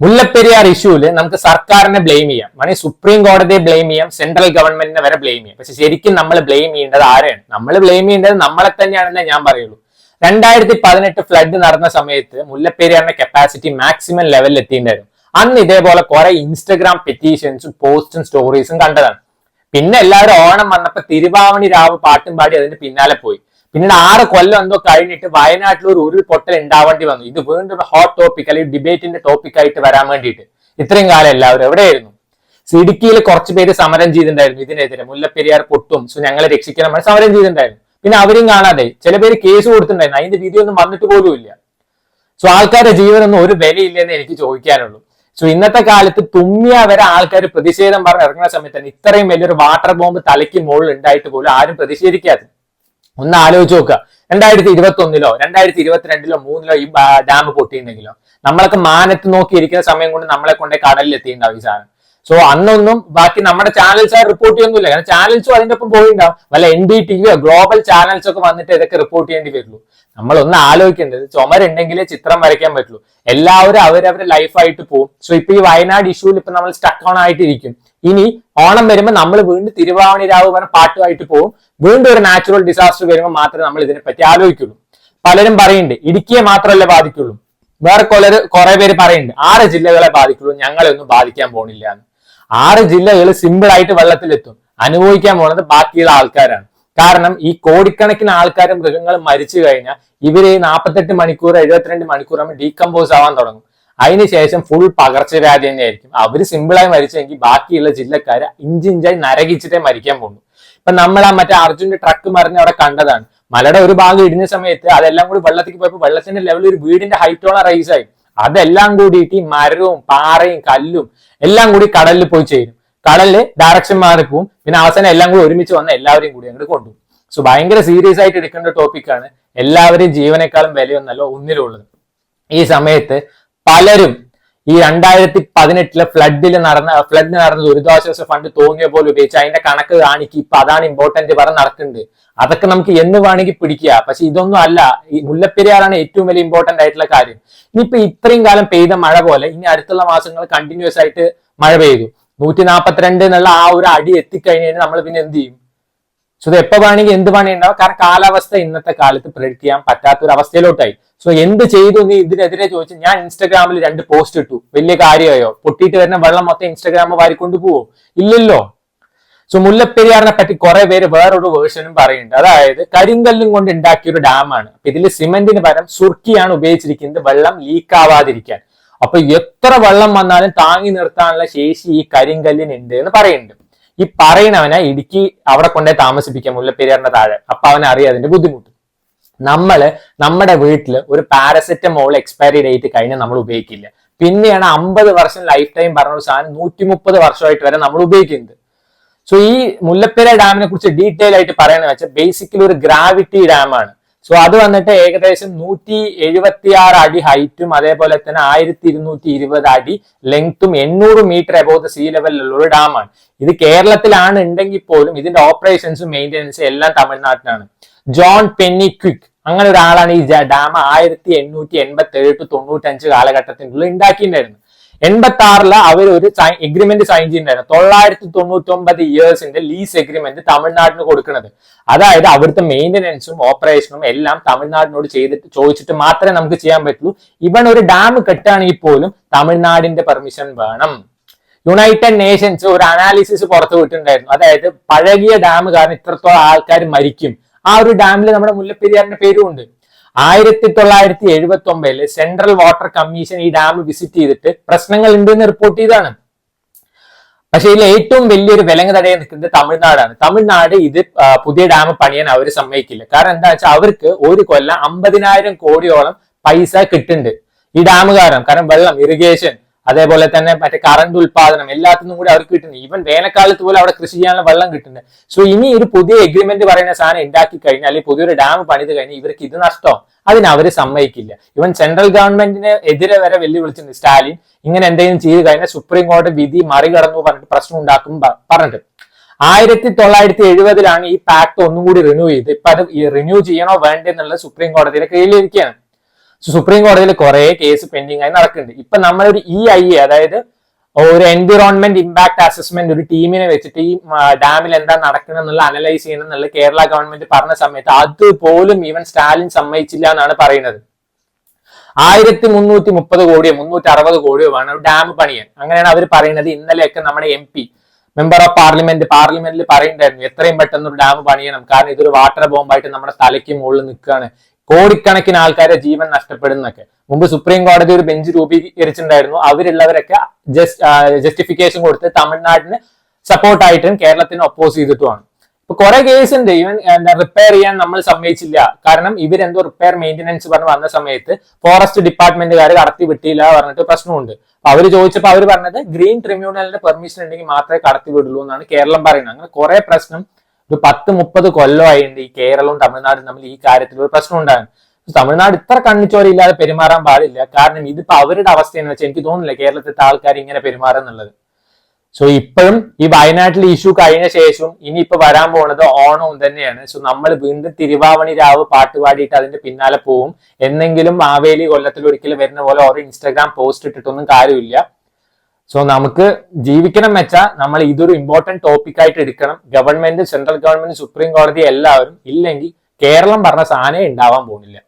മുല്ലപ്പെരിയാർ ഇഷ്യൂൽ നമുക്ക് സർക്കാരിനെ ബ്ലെയിം ചെയ്യാം. വേണമെങ്കിൽ സുപ്രീം കോടതിയെ ബ്ലെയിം ചെയ്യാം സെൻട്രൽ ഗവൺമെന്റിനെ വരെ ബ്ലെയിം ചെയ്യാം. പക്ഷെ ശരിക്കും നമ്മൾ ബ്ലെയിം ചെയ്യേണ്ടത് ആരെയാണ്? നമ്മൾ ബ്ലെയിം ചെയ്യേണ്ടത് നമ്മളെ തന്നെയാണെന്നേ ഞാൻ പറയുള്ളൂ. രണ്ടായിരത്തി പതിനെട്ട് ഫ്ലഡ് നടന്ന സമയത്ത് മുല്ലപ്പെരിയാറിന്റെ കപ്പാസിറ്റി മാക്സിമം ലെവലിൽ എത്തിയിട്ടുണ്ടായിരുന്നു. അന്ന് ഇതേപോലെ കുറെ ഇൻസ്റ്റഗ്രാം പെറ്റീഷൻസും പോസ്റ്റും സ്റ്റോറീസും കണ്ടതാണ്. പിന്നെ എല്ലാവരും ഓണം വന്നപ്പോ തിരുവാവണി രാവ് പാട്ടും പാടി അതിന്റെ പിന്നാലെ പോയി. പിന്നീട് ആറ് കൊല്ലം എന്തോ കഴിഞ്ഞിട്ട് വയനാട്ടിൽ ഒരു ഉരുൾപൊട്ടൽ ഉണ്ടാവേണ്ടി വന്നു. ഇത് വീണ്ടും ഹോട്ട് ടോപ്പിക് അല്ലെങ്കിൽ ഡിബേറ്റിന്റെ ടോപ്പിക് ആയിട്ട് വരാൻ വേണ്ടിയിട്ട്. ഇത്രയും കാലം എല്ലാവരും എവിടെയായിരുന്നു? ഇടുക്കിയിൽ കുറച്ച് പേര് സമരം ചെയ്തിട്ടുണ്ടായിരുന്നു ഇതിനെതിരെ. മുല്ലപ്പെരിയാർ പൊട്ടും സോ ഞങ്ങളെ രക്ഷിക്കണം സമരം ചെയ്തിട്ടുണ്ടായിരുന്നു. പിന്നെ അവരും കാണാതെ ചില പേര് കേസ് കൊടുത്തിട്ടുണ്ടായിരുന്നു. അതിന്റെ വീഡിയോ ഒന്നും വന്നിട്ട് പോലും ഇല്ല. സോ ആൾക്കാരുടെ ജീവനൊന്നും ഒരു വിലയില്ലെന്ന് എനിക്ക് ചോദിക്കാനുള്ളൂ. സോ ഇന്നത്തെ കാലത്ത് തുമ്മിയ വരെ ആൾക്കാർ പ്രതിഷേധം പറഞ്ഞ് ഇറങ്ങുന്ന തന്നെ ഇത്രയും വലിയൊരു വാട്ടർ ബോംബ് തലയ്ക്ക് മുകളിൽ ഉണ്ടായിട്ട് പോലും ആരും പ്രതിഷേധിക്കാതെ ഒന്ന് ആലോചിച്ച് നോക്കുക. രണ്ടായിരത്തി ഇരുപത്തി ഒന്നിലോ രണ്ടായിരത്തി ഇരുപത്തിരണ്ടിലോ മൂന്നിലോ ഈ ഡാം പൊട്ടിയിട്ടുണ്ടെങ്കിലോ നമ്മളൊക്കെ മാനത്ത് നോക്കിയിരിക്കുന്ന സമയം കൊണ്ട് നമ്മളെ കൊണ്ടേ കടലിൽ എത്തിയിട്ടുണ്ടാവും ഈ സാധനം. സോ അന്നൊന്നും ബാക്കി നമ്മുടെ ചാനൽസ് ആ റിപ്പോർട്ട് ചെയ്യുന്നില്ല കാരണം ചാനൽസും അതിന്റെ ഒപ്പം പോയിണ്ടാവും. വല്ല എൻ ഡി ടി വിയോ ഗ്ലോബൽ ചാനൽസ് ഒക്കെ വന്നിട്ട് ഇതൊക്കെ റിപ്പോർട്ട് ചെയ്യേണ്ടി വരുള്ളൂ. നമ്മളൊന്ന് ആലോചിക്കേണ്ടത് ചുമരുണ്ടെങ്കിലേ ചിത്രം വരയ്ക്കാൻ പറ്റുള്ളൂ. എല്ലാവരും അവരവരുടെ ലൈഫായിട്ട് പോകും സോ ഇപ്പൊ ഈ വയനാട് ഇഷ്യൂവിൽ ഇപ്പൊ നമ്മൾ സ്റ്റക്ക് ഓൺ ആയിട്ടിരിക്കും. ഇനി ഓണം വരുമ്പോൾ നമ്മൾ വീണ്ടും തിരുവാവണി രാവ് പറഞ്ഞ പാട്ടുമായിട്ട് പോകും വീണ്ടും ഒരു നാച്ചുറൽ ഡിസാസ്റ്റർ വരുമ്പോൾ മാത്രമേ നമ്മൾ ഇതിനെപ്പറ്റി ആലോചിക്കുള്ളൂ. പലരും പറയുന്നുണ്ട് ഇടുക്കിയെ മാത്രമല്ല ബാധിക്കുള്ളൂ. വേറെ കൊലർ കുറെ പേര് പറയുന്നുണ്ട് ആറ് ജില്ലകളെ ബാധിക്കുള്ളൂ. ഞങ്ങളെ ഒന്നും ബാധിക്കാൻ പോണില്ല എന്ന്. ആറ് ജില്ലകൾ സിമ്പിൾ ആയിട്ട് വെള്ളത്തിലെത്തും. അനുഭവിക്കാൻ പോണത് ബാക്കിയുള്ള ആൾക്കാരാണ്. കാരണം ഈ കോടിക്കണക്കിന് ആൾക്കാരും മൃഗങ്ങൾ മരിച്ചു കഴിഞ്ഞാൽ ഇവർ നാൽപ്പത്തെട്ട് മണിക്കൂർ എഴുപത്തിരണ്ട് മണിക്കൂർ ആകുമ്പോൾ ഡീകമ്പോസ് ആവാൻ തുടങ്ങും. അതിനുശേഷം ഫുൾ പകർച്ചവ്യാധി തന്നെയായിരിക്കും. അവർ സിമ്പിളായി മരിച്ചെങ്കിൽ ബാക്കിയുള്ള ജില്ലക്കാര് ഇഞ്ചിഞ്ചായി നരകിച്ചിട്ടേ മരിക്കാൻ പോകുന്നു. ഇപ്പൊ നമ്മൾ ആ മറ്റേ അർജുന്റെ ട്രക്ക് മറിഞ്ഞ് അവിടെ കണ്ടതാണ്. മലയുടെ ഒരു ഭാഗം ഇടിഞ്ഞ സമയത്ത് അതെല്ലാം കൂടി വെള്ളത്തിൽ പോയപ്പോൾ വെള്ളത്തിന്റെ ലെവൽ ഒരു വീടിന്റെ ഹൈറ്റോളം റൈസ് ആയി. അതെല്ലാം കൂടിയിട്ട് ഈ മരവും പാറയും കല്ലും എല്ലാം കൂടി കടലിൽ പോയി ചേരും. കടലിൽ ഡയറക്ഷൻ മാറിപ്പോവും പിന്നെ അവസാനം എല്ലാം കൂടി ഒരുമിച്ച് വന്ന എല്ലാവരെയും കൂടി അങ്ങോട്ട് കൊണ്ടുപോകും. സോ ഭയങ്കര സീരിയസ് ആയിട്ട് എടുക്കേണ്ട ടോപ്പിക്കാണ് എല്ലാവരെയും ജീവനേക്കാളും വിലയൊന്നല്ല ഒന്നിലുള്ളത്. ഈ സമയത്ത് പലരും ഈ രണ്ടായിരത്തി പതിനെട്ടിലെ ഫ്ലഡിൽ നടന്ന ഫ്ലഡ് നടന്ന ദുരിതാശ്വാസ ഫണ്ട് തോന്നിയ പോലെ ഉപയോഗിച്ച് അതിന്റെ കണക്ക് കാണിക്കും. ഇപ്പൊ അതാണ് ഇമ്പോർട്ടന്റ് പറഞ്ഞ് നടക്കുന്നുണ്ട് അതൊക്കെ നമുക്ക് എന്ന് വേണമെങ്കിൽ പിടിക്കുക പക്ഷെ ഇതൊന്നും അല്ല. ഈ മുല്ലപ്പെരിയാറാണ് ഏറ്റവും വലിയ ഇമ്പോർട്ടന്റ് ആയിട്ടുള്ള കാര്യം. ഇനിയിപ്പോ ഇത്രയും കാലം പെയ്ത മഴ പോലെ ഇനി അടുത്തുള്ള മാസങ്ങൾ കണ്ടിന്യൂസ് ആയിട്ട് മഴ പെയ്തു. നൂറ്റി നാൽപ്പത്തിരണ്ട് എന്നുള്ള ആ ഒരു അടി എത്തിക്കഴിഞ്ഞാൽ നമ്മൾ പിന്നെ എന്ത് ചെയ്യും? സോ ഇത് എപ്പോ വേണമെങ്കിൽ എന്ത് വേണമെങ്കിൽ ഉണ്ടാവും കാരണം കാലാവസ്ഥ ഇന്നത്തെ കാലത്ത് പ്രെഡിക്റ്റ് ചെയ്യാൻ പറ്റാത്ത ഒരു അവസ്ഥയിലോട്ടായി സോ എന്ത് ചെയ്തു നീ ഇതിനെതിരെ ചോദിച്ചു ഞാൻ ഇൻസ്റ്റാഗ്രാമിൽ രണ്ട് പോസ്റ്റ് ഇട്ടു. വലിയ കാര്യമായോ? പൊട്ടിയിട്ട് വരുന്ന വെള്ളം മൊത്തം ഇൻസ്റ്റാഗ്രാം വാരിക്കൊണ്ട് പോവോ ഇല്ലല്ലോ. സോ മുല്ലപ്പെരിയാറിനെ പറ്റി കുറെ പേര് വേറൊരു വേർഷനും പറയുന്നുണ്ട്. അതായത് കരിങ്കല്ലും കൊണ്ട് ഉണ്ടാക്കിയ ഒരു ഡാമാണ് ഇതിൽ സിമെന്റിന് പകരം സുർക്കിയാണ് ഉപയോഗിച്ചിരിക്കുന്നത്. വെള്ളം ലീക്ക് ആവാതിരിക്കാൻ. അപ്പൊ എത്ര വെള്ളം വന്നാലും താങ്ങി നിർത്താനുള്ള ശേഷി ഈ കരിങ്കല്ലിനുണ്ട് എന്ന് പറയുന്നുണ്ട്. ഈ പറയണവനെ ഇടുക്കി അവിടെ കൊണ്ടേ താമസിപ്പിക്കാം മുല്ലപ്പെരിയാറിന്റെ താഴെ. അപ്പൊ അവനെ അറിയാം അതിന്റെ ബുദ്ധിമുട്ട്. നമ്മൾ നമ്മുടെ വീട്ടിൽ ഒരു പാരസെറ്റമോൾ എക്സ്പയറി ഡേറ്റ് കഴിഞ്ഞാൽ നമ്മൾ ഉപയോഗിക്കില്ല. പിന്നെയാണ് അമ്പത് വർഷം ലൈഫ് ടൈം പറഞ്ഞ ഒരു സാധനം നൂറ്റി മുപ്പത് വർഷമായിട്ട് വരെ നമ്മൾ ഉപയോഗിക്കുന്നത്. സോ ഈ മുല്ലപ്പെര ഡാമിനെ കുറിച്ച് ഡീറ്റെയിൽ ആയിട്ട് പറയുന്നത് വെച്ചാൽ ബേസിക്കലി ഒരു ഗ്രാവിറ്റി ഡാമാണ് സോ അത് വന്നിട്ട് ഏകദേശം നൂറ്റി എഴുപത്തി ആറ് അടി ഹൈറ്റും അതേപോലെ തന്നെ ആയിരത്തി ഇരുന്നൂറ്റി ഇരുപത് അടി ലെങ്ത്തും എണ്ണൂറ് മീറ്റർ അബോവ് ദ സീ ലെവലിലുള്ള ഒരു ഡാമാണ് ഇത് കേരളത്തിലാണ് ഉണ്ടെങ്കിൽ പോലും ഇതിന്റെ ഓപ്പറേഷൻസും മെയിന്റെനൻസും എല്ലാം തമിഴ്നാട്ടിലാണ്. ജോൺ പെന്നി ക്വിക്ക് അങ്ങനെ ഒരാളാണ് ഈ ഡാം ആയിരത്തി എണ്ണൂറ്റി എൺപത്തി ഏഴ് ടു തൊണ്ണൂറ്റഞ്ച് കാലഘട്ടത്തിനുള്ളിൽ ഉണ്ടാക്കിയിട്ടുണ്ടായിരുന്നു എൺപത്തി ആറിൽ അവർ ഒരു എഗ്രിമെന്റ് സൈൻ ചെയ്യുന്നുണ്ടായിരുന്നു തൊള്ളായിരത്തി തൊണ്ണൂറ്റി ഒമ്പത് ഇയേഴ്സിന്റെ ലീസ് എഗ്രിമെന്റ് തമിഴ്നാടിന് കൊടുക്കുന്നത് അതായത് അവിടുത്തെ മെയിന്റനൻസും ഓപ്പറേഷനും എല്ലാം തമിഴ്നാടിനോട് ചെയ്തിട്ട് ചോദിച്ചിട്ട് മാത്രമേ നമുക്ക് ചെയ്യാൻ പറ്റുള്ളൂ. ഇവൻ ഒരു ഡാം കെട്ടുകയാണെങ്കിൽ പോലും തമിഴ്നാടിന്റെ പെർമിഷൻ വേണം. യുണൈറ്റഡ് നേഷൻസ് ഒരു അനാലിസിസ് പുറത്തു വിട്ടിട്ടുണ്ടായിരുന്നു. അതായത് പഴകിയ ഡാം കാരണം ഇത്രത്തോളം ആൾക്കാർ മരിക്കും. ആ ഒരു ഡാമിൽ നമ്മുടെ മുല്ലപ്പെരിയാറിന്റെ പേരും ഉണ്ട് ആയിരത്തി തൊള്ളായിരത്തി എഴുപത്തി ഒമ്പതിൽ സെൻട്രൽ വാട്ടർ കമ്മീഷൻ ഈ ഡാം വിസിറ്റ് ചെയ്തിട്ട് പ്രശ്നങ്ങൾ ഉണ്ടെന്ന് റിപ്പോർട്ട് ചെയ്താണ് പക്ഷേ ഇതിൽ ഏറ്റവും വലിയൊരു വിലങ്ങ് തടയാൻ നിൽക്കുന്നത് തമിഴ്നാടാണ്. തമിഴ്നാട് ഇത് പുതിയ ഡാം പണിയാൻ അവർ സമ്മതിക്കില്ല. കാരണം എന്താ വെച്ചാൽ അവർക്ക് ഒരു കൊല്ലം അമ്പതിനായിരം കോടിയോളം പൈസ കിട്ടുന്നുണ്ട്. ഈ ഡാം കാരണം കാരണം വെള്ളം ഇറിഗേഷൻ അതേപോലെ തന്നെ മറ്റേ കറണ്ട് ഉൽപാദനം എല്ലാത്തിനും കൂടി അവർക്ക് കിട്ടുന്നത് ഈവൻ വേനൽക്കാലത്ത് പോലും അവിടെ കൃഷി ചെയ്യാനുള്ള വെള്ളം കിട്ടുന്നുണ്ട്. സോ ഇനി ഒരു പുതിയ എഗ്രിമെന്റ് പറയുന്ന സാധനം ഉണ്ടാക്കി കഴിഞ്ഞാൽ അല്ലെങ്കിൽ പുതിയൊരു ഡാം പണിത് കഴിഞ്ഞാൽ ഇവർക്ക് ഇത് നഷ്ടം. അതിന് അവർ സമ്മതിക്കില്ല. ഇവൻ സെൻട്രൽ ഗവൺമെന്റിന് എതിരെ വരെ വെല്ലുവിളിച്ചിട്ടുണ്ട് സ്റ്റാലിൻ. ഇങ്ങനെ എന്തെങ്കിലും ചെയ്ത് കഴിഞ്ഞാൽ സുപ്രീം കോടതി വിധി മറികടന്നു പറഞ്ഞിട്ട് പ്രശ്നം ഉണ്ടാക്കും പറഞ്ഞിട്ട്. ആയിരത്തി തൊള്ളായിരത്തി എഴുപതിലാണ് ഈ പാക്ട് ഒന്നും കൂടി റിന്യൂ ചെയ്ത്. ഇപ്പൊ അത് റിന്യൂ ചെയ്യണോ വേണ്ടെന്നുള്ളത് സുപ്രീം കോടതിയുടെ കീഴിലിരിക്കുകയാണ് സുപ്രീം കോടതിയിൽ കുറെ കേസ് പെൻഡിങ് ആയി നടക്കുന്നുണ്ട്. ഇപ്പൊ നമ്മളൊരു ഇ ഐ എ അതായത് ഒരു എൻവിറോൺമെന്റ് ഇമ്പാക്ട് അസസ്മെന്റ് ഒരു ടീമിനെ വെച്ചിട്ട് ഈ ഡാമിൽ എന്താ നടക്കുന്നത് എന്നുള്ള അനലൈസ് ചെയ്യണം എന്നുള്ള കേരള ഗവൺമെന്റ് പറഞ്ഞ സമയത്ത് അതുപോലും ഈവൻ സ്റ്റാലിൻ സമ്മതിച്ചില്ല എന്നാണ് പറയുന്നത്. ആയിരത്തി മുന്നൂറ്റി മുപ്പത് കോടിയോ മുന്നൂറ്റി അറുപത് കോടിയോ വേണം ഡാം പണിയാൻ. അങ്ങനെയാണ് അവർ പറയുന്നത്. ഇന്നലെയൊക്കെ നമ്മുടെ M P member of parliament പാർലമെന്റിൽ പറയുണ്ടായിരുന്നു എത്രയും പെട്ടെന്ന് ഒരു ഡാം പണിയണം. കാരണം ഇതൊരു വാട്ടർ ബോംബായിട്ട് നമ്മുടെ തലയ്ക്ക് മുകളിൽ നിൽക്കുകയാണ്. കോടിക്കണക്കിന് ആൾക്കാരെ ജീവൻ നഷ്ടപ്പെടുന്നൊക്കെ മുമ്പ് സുപ്രീം കോടതി ഒരു ബെഞ്ച് രൂപീകരിച്ചിട്ടുണ്ടായിരുന്നു. അവരുള്ളവരൊക്കെ ജസ്റ്റിഫിക്കേഷൻ കൊടുത്ത് തമിഴ്നാടിന് സപ്പോർട്ടായിട്ടും കേരളത്തിന് ഒപ്പോസ് ചെയ്തിട്ടുമാണ്. ഇപ്പൊ കുറെ കേസ് ഉണ്ട്. എന്താ റിപ്പയർ ചെയ്യാൻ നമ്മൾ സമ്മതിച്ചില്ല. കാരണം ഇവരെന്തോ റിപ്പയർ മെയിന്റനൻസ് പറഞ്ഞ് വന്ന സമയത്ത് ഫോറസ്റ്റ് ഡിപ്പാർട്ട്മെന്റുകാർ കടത്തി വിട്ടില്ല പറഞ്ഞിട്ട് പ്രശ്നമുണ്ട്. അവർ ചോദിച്ചപ്പോൾ അവർ പറഞ്ഞത് ഗ്രീൻ ട്രിബ്യൂണലിന്റെ പെർമിഷൻ ഉണ്ടെങ്കിൽ മാത്രമേ കടത്തി വിടുള്ളൂ എന്നാണ് കേരളം പറയുന്നത്. അങ്ങനെ കുറെ പ്രശ്നം ഒരു പത്ത് മുപ്പത് കൊല്ലമായിട്ടുണ്ട് ഈ കേരളവും തമിഴ്നാടും തമ്മിൽ ഈ കാര്യത്തിൽ ഒരു പ്രശ്നം ഉണ്ടായിരുന്നു തമിഴ്നാട് ഇത്ര കണ്ണിച്ചോരില്ലാതെ പെരുമാറാൻ പാടില്ല. കാരണം ഇതിപ്പോ അവരുടെ അവസ്ഥയെന്ന് വെച്ചാൽ എനിക്ക് തോന്നുന്നില്ല കേരളത്തിലത്തെ ആൾക്കാർ ഇങ്ങനെ പെരുമാറുന്നുള്ളത് സോ ഇപ്പോഴും ഈ വയനാട്ടിലെ ഇഷ്യൂ കഴിഞ്ഞ ശേഷം ഇനി വരാൻ പോകുന്നത് ഓണവും തന്നെയാണ്. സോ നമ്മൾ വീണ്ടും തിരുവാവണി രാവ് പാട്ട് പാടിയിട്ട് അതിന്റെ പിന്നാലെ പോവും. എന്നെങ്കിലും മാവേലി കൊല്ലത്തിൽ ഒരിക്കലും വരുന്ന പോലെ ഓരോ ഇൻസ്റ്റാഗ്രാം പോസ്റ്റ് ഇട്ടിട്ടൊന്നും കാര്യമില്ല. സോ നമുക്ക് ജീവിക്കണം വെച്ചാൽ നമ്മൾ ഇതൊരു ഇമ്പോർട്ടന്റ് ടോപ്പിക് ആയിട്ട് എടുക്കണം. ഗവൺമെന്റ് സെൻട്രൽ ഗവൺമെന്റ് സുപ്രീം കോടതി എല്ലാവരും ഇല്ലെങ്കിൽ കേരളം പറഞ്ഞ സാധനം ഉണ്ടാവാൻ പോകുന്നില്ല.